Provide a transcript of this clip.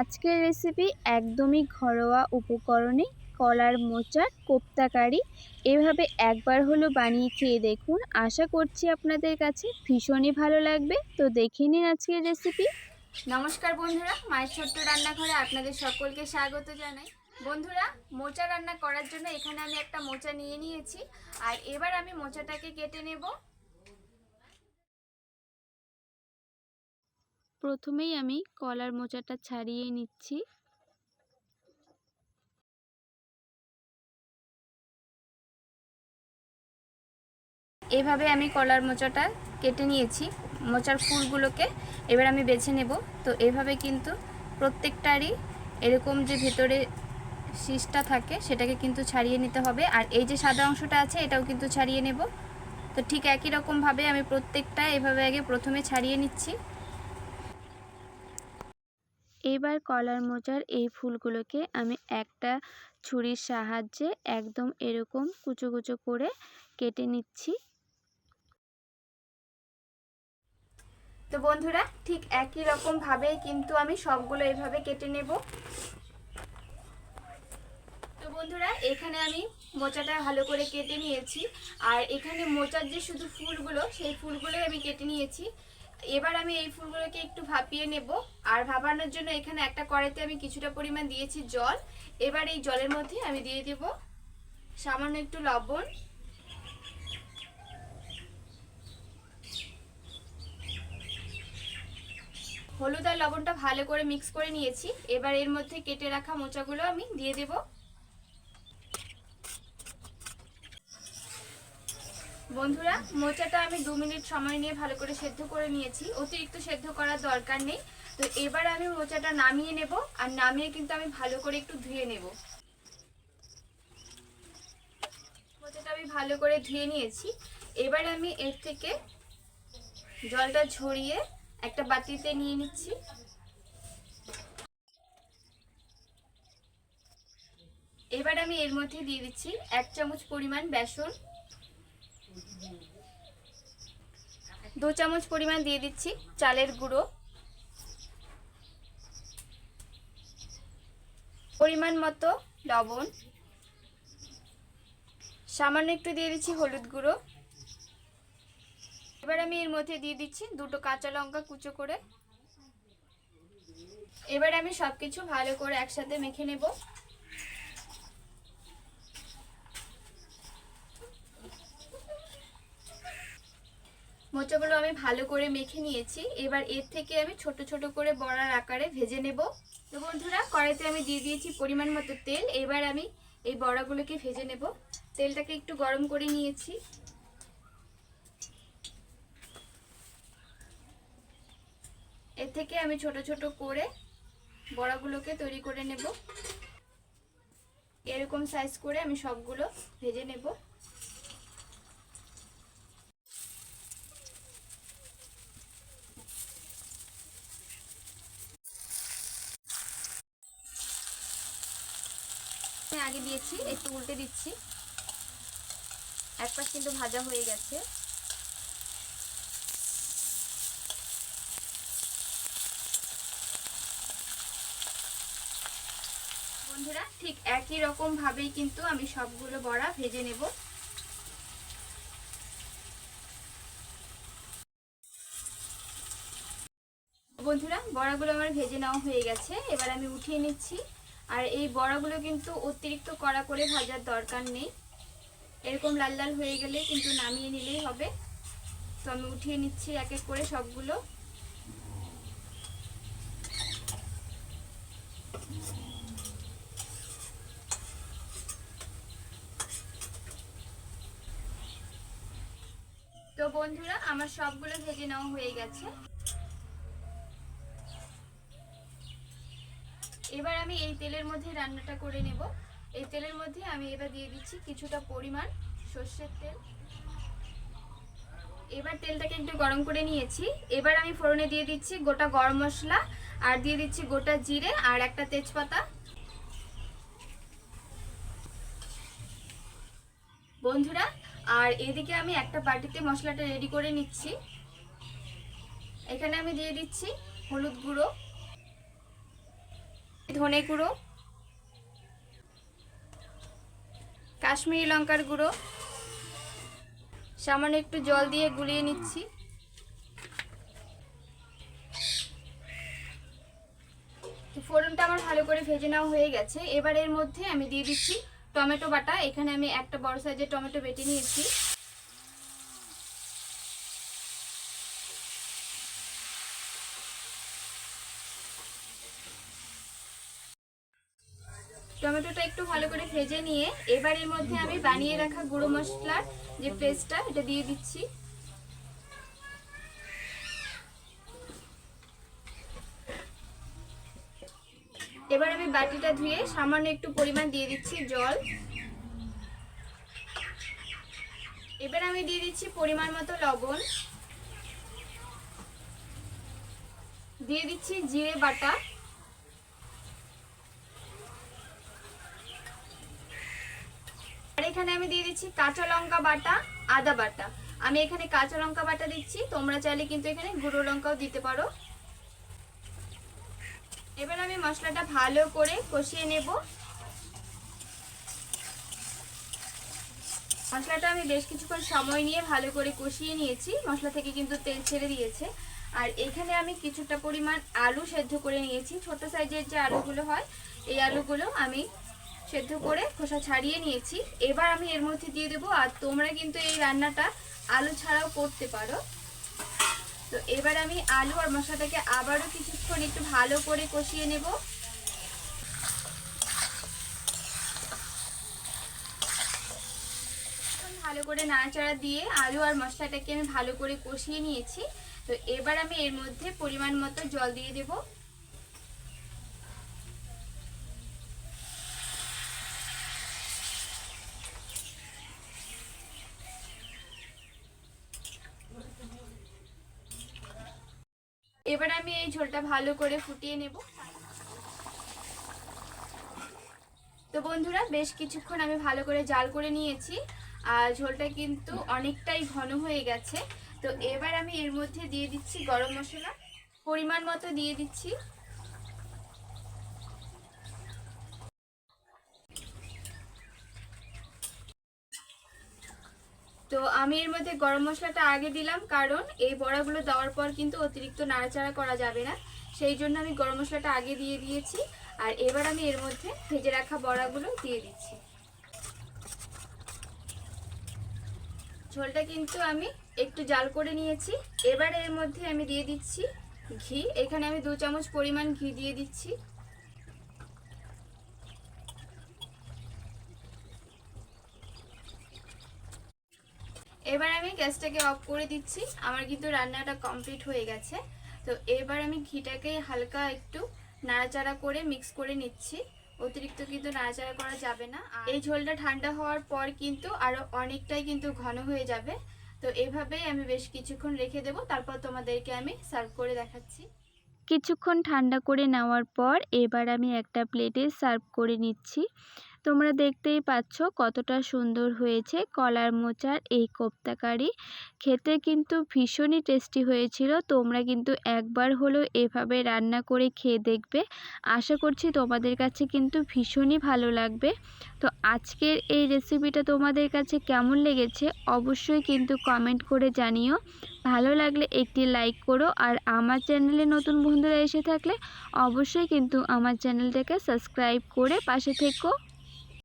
আজকের রেসিপি একদমই ঘরোয়া উপকরণে কলার মোচার কোপ্তাকারি। এভাবে একবার হলো বানিয়ে খেয়ে দেখুন। আশা করছি আপনাদের কাছে ভীষণই ভালো লাগবে। তো দেখে নিন আজকের রেসিপি নমস্কার বন্ধুরা, মায়ের ছোট্ট রান্নাঘরে আপনাদের সকলকে স্বাগত জানাই। বন্ধুরা, মোচা রান্না করার জন্য এখানে আমি একটা মোচা নিয়ে নিয়েছি। আর এবার আমি মোচাটাকে কেটে নেব। প্রথমেই আমি কলার মোচাটা ছাড়িয়ে নিচ্ছি। এভাবে আমি কলার মোচাটা কেটে নিয়েছি। মোচার ফুলগুলোকে এবার আমি বেছে নেব। তো এভাবে কিন্তু প্রত্যেকটারই এরকম যে ভেতরে শীষটা থাকে, সেটাকে কিন্তু ছাড়িয়ে নিতে হবে। আর এই যে সাদা অংশটা আছে, এটাও কিন্তু ছাড়িয়ে নেব। তো ঠিক একই রকমভাবে আমি প্রত্যেকটা এভাবে আগে প্রথমে ছাড়িয়ে নিচ্ছি। এবার কলার মোচার এই ফুলগুলোকে আমি একটা ছুরির সাহায্যে একদম এরকম কুচো কুচো করে কেটে নিচ্ছি। তো বন্ধুরা, ঠিক একই রকম ভাবেই কিন্তু আমি সবগুলো এভাবে কেটে নেব। তো বন্ধুরা, এখানে আমি মোচাটা ভালো করে কেটে নিয়েছি। আর এখানে মোচার যে শুধু ফুলগুলো, সেই ফুলগুলোই আমি কেটে নিয়েছি। এবার আমি এই ফুলগুলোকে একটু ভাপিয়ে নেব। আর ভাপানোর জন্য এখানে একটা কড়াইতে আমি কিছুটা পরিমাণ দিয়েছি জল। এবার এই জলের মধ্যে আমি দিয়ে দেব সামান্য একটু লবণ। হলুদ আর লবণটা ভালো করে মিক্স করে নিয়েছি। এবার এর মধ্যে কেটে রাখা মোচাগুলো আমি দিয়ে দেব। বন্ধুরা, মোচাটা আমি দু মিনিট সময় নিয়ে ভালো করে সেদ্ধ করে নিয়েছি। অতিরিক্ত সেদ্ধ করার দরকার নেই। তো এবার আমি মোচাটা নামিয়ে নেব, আর নামিয়ে কিন্তু আমি ভালো করে একটু ধুয়ে নেব। মোচাটা আমি ভালো করে ধুয়ে নিয়েছি। এবার আমি এর থেকে জলটা ঝরিয়ে একটা বাটিতে নিয়ে নিচ্ছি। এবার আমি এর মধ্যে দিয়ে দিচ্ছি এক চামচ পরিমাণ বেসন। দু চামচ পরিমাণ দিয়ে দিচ্ছি চালের গুঁড়ো। পরিমাণ মতো লবণ। সামান্য একটু দিয়ে দিচ্ছি হলুদ গুঁড়ো। এবার আমি এর মধ্যে দিয়ে দিচ্ছি দুটো কাঁচা লঙ্কা কুচো করে। এবার আমি সবকিছু ভালো করে একসাথে মেখে নেব। মোচাগুলো আমি ভালো করে মেখে নিয়েছি। এবার এর থেকে আমি ছোট ছোট করে বড়ার আকারে ভেজে নেব। তো বন্ধুরা, কড়াইতে আমি দিয়ে দিয়েছি পরিমাণ মতো তেল। এবার আমি এই বড়াগুলোকে ভেজে নেব। তেলটাকে একটু গরম করে নিয়েছি। এর থেকে আমি ছোট ছোট করে বড়াগুলোকে তৈরি করে নেব। এরকম সাইজ করে আমি সবগুলো ভেজে নেব। আগে দিয়েছি, একটু উল্টে দিচ্ছি। এক পাশ কিন্তু ভাজা হয়ে গেছে। বন্ধুরা, ঠিক একই রকম ভাবেই কিন্তু আমি সবগুলো বড়া ভেজে নেব। বন্ধুরা, বড়াগুলো আমার ভেজে নেওয়া হয়ে গেছে। এবার আমি উঠিয়ে নিচ্ছি। আর এই বড়াগুলো কিন্তু অতিরিক্ত কড়া করে ভাজার দরকার নেই। এরকম লাল লাল হয়ে গেলে কিন্তু নামিয়ে নিলেই হবে। তো আমি উঠিয়ে নিচ্ছি এক এক করে সবগুলো। তো বন্ধুরা, আমার সবগুলো ভেজে নেওয়া হয়ে গেছে এবার আমি এই তেলের মধ্যে রান্নাটা করে নেব। এই তেলের মধ্যে আমি এবার দিয়ে দিচ্ছি কিছুটা পরিমাণ সর্ষের তেল। এবার তেলটাকে একটু গরম করে নিয়েছি। এবার আমি ফোড়নে দিয়ে দিচ্ছি গোটা গরম মশলা আর দিয়ে দিচ্ছি গোটা জিরে আর একটা তেজপাতা। বন্ধুরা, আর এদিকে আমি একটা বাটিতে মশলাটা রেডি করে নিচ্ছি। এখানে আমি দিয়ে দিচ্ছি হলুদ গুঁড়ো। ধনে গুঁড়ো, কাশ্মীরি লঙ্কার গুঁড়ো, সামান্য একটু জল দিয়ে গুলিয়ে নিচ্ছি। ফোড়নটা আমার ভালো করে ভেজে নেওয়া হয়ে গেছে। এবার এর মধ্যে আমি দিয়ে দিচ্ছি টমেটো বাটা। এখানে আমি একটা বড় সাইজের টমেটো বেটে নিয়েছি। টমেটোটা একটু ভালো করে ভেজে নিয়ে এবার এর মধ্যে আমি বানিয়ে রাখা গুঁড়ো মশলার যে পেস্টটা, এটা দিয়ে দিচ্ছি। এবার আমি বাটিটা ধুয়ে সামান্য একটু পরিমাণ দিয়ে দিচ্ছি জল। এবার আমি দিয়ে দিচ্ছি পরিমাণ মতো লবণ। দিয়ে দিচ্ছি জিরে বাটা। এখানে আমি দিয়ে দিচ্ছি কাঁচা লঙ্কা বাটা, আদা বাটা। আমি এখানে কাঁচা লঙ্কা বাটা দিচ্ছি, তোমরা চাইলে কিন্তু এখানে গুঁড়ো লঙ্কাও দিতে পারো। এবার আমি মশলাটা ভালো করে কষিয়ে নেব। মশলাটা আমি বেশ কিছুক্ষণ সময় নিয়ে ভালো করে কষিয়ে নিয়েছি। মশলা থেকে কিন্তু তেল ছেড়ে দিয়েছে। আর এখানে আমি কিছুটা পরিমাণ আলু সেদ্ধ করে নিয়েছি। ছোট সাইজের যে আলুগুলো হয়, এই আলুগুলো আমি সেদ্ধ করে খোসা ছাড়িয়ে নিয়েছি। এবার আমি এর মধ্যে দিয়ে দেবো, আর তোমরা কিন্তু এই রান্নাটা আলু ছাড়াও করতে পারো। তো এবার আমি আলু আর মশলাটাকে আবারও কিছুক্ষণ একটু ভালো করে কষিয়ে নেব। ভালো করে নাড়াচাড়া দিয়ে আলু আর মশলাটাকে আমি ভালো করে কষিয়ে নিয়েছি। তো এবার আমি এর মধ্যে পরিমাণ মতো জল দিয়ে দেব। এবার আমি এই ঝোলটা ভালো করে ফুটিয়ে নেব। তো বন্ধুরা, বেশ কিছুক্ষণ আমি ভালো করে জাল করে নিয়েছি। আর ঝোলটা কিন্তু অনেকটাই ঘন হয়ে গেছে। তো এবার আমি এর মধ্যে দিয়ে দিচ্ছি গরম মশলা। পরিমাণ মতো দিয়ে দিচ্ছি। তো আমি এর মধ্যে গরম মশলাটা আগে দিলাম, কারণ এই বড়াগুলো দেওয়ার পর কিন্তু অতিরিক্ত নাড়াচাড়া করা যাবে না। সেই জন্য আমি গরম মশলাটা আগে দিয়ে দিয়েছি, আর এবার আমি এর মধ্যে ভেজে রাখা বড়াগুলো দিয়ে দিচ্ছি। ঝোলটা কিন্তু আমি একটু জাল করে নিয়েছি। এবার এর মধ্যে আমি দিয়ে দিচ্ছি ঘি। এখানে আমি দু চামচ পরিমাণ ঘি দিয়ে দিচ্ছি। এবার আমি গ্যাসটাকে অফ করে দিচ্ছি। আমার কিন্তু রান্নাটা কমপ্লিট হয়ে গেছে। তো এবার আমি ঘিটাকে হালকা একটু নাড়াচাড়া করে মিক্স করে নিচ্ছি। অতিরিক্ত কিন্তু নাড়াচাড়া করা যাবে না। এই ঝোলটা ঠান্ডা হওয়ার পর কিন্তু আরও অনেকটাই কিন্তু ঘন হয়ে যাবে। তো এভাবেই আমি বেশ কিছুক্ষণ রেখে দেবো। তারপর তোমাদেরকে আমি সার্ভ করে দেখাচ্ছি। কিছুক্ষণ ঠান্ডা করে নেওয়ার পর এবার আমি একটা প্লেটে সার্ভ করে নিচ্ছি। তোমরা দেখতেই পাচ্ছ কতটা সুন্দর হয়েছে কলার মোচার এই কোপ্তা কারি খেতে কিন্তু ভীষণই টেস্টি হয়েছিল। তোমরা কিন্তু একবার হলেও এভাবে রান্না করে খেয়ে দেখবে। আশা করছি তোমাদের কাছে কিন্তু ভীষণই ভালো লাগবে। তো আজকের এই রেসিপিটা তোমাদের কাছে কেমন লেগেছে অবশ্যই কিন্তু কমেন্ট করে জানিও। ভালো লাগলে একটি লাইক করো আর আমার চ্যানেলে নতুন বন্ধুরা এসে থাকলে অবশ্যই কিন্তু আমার চ্যানেলটাকে সাবস্ক্রাইব করে পাশে থেকো।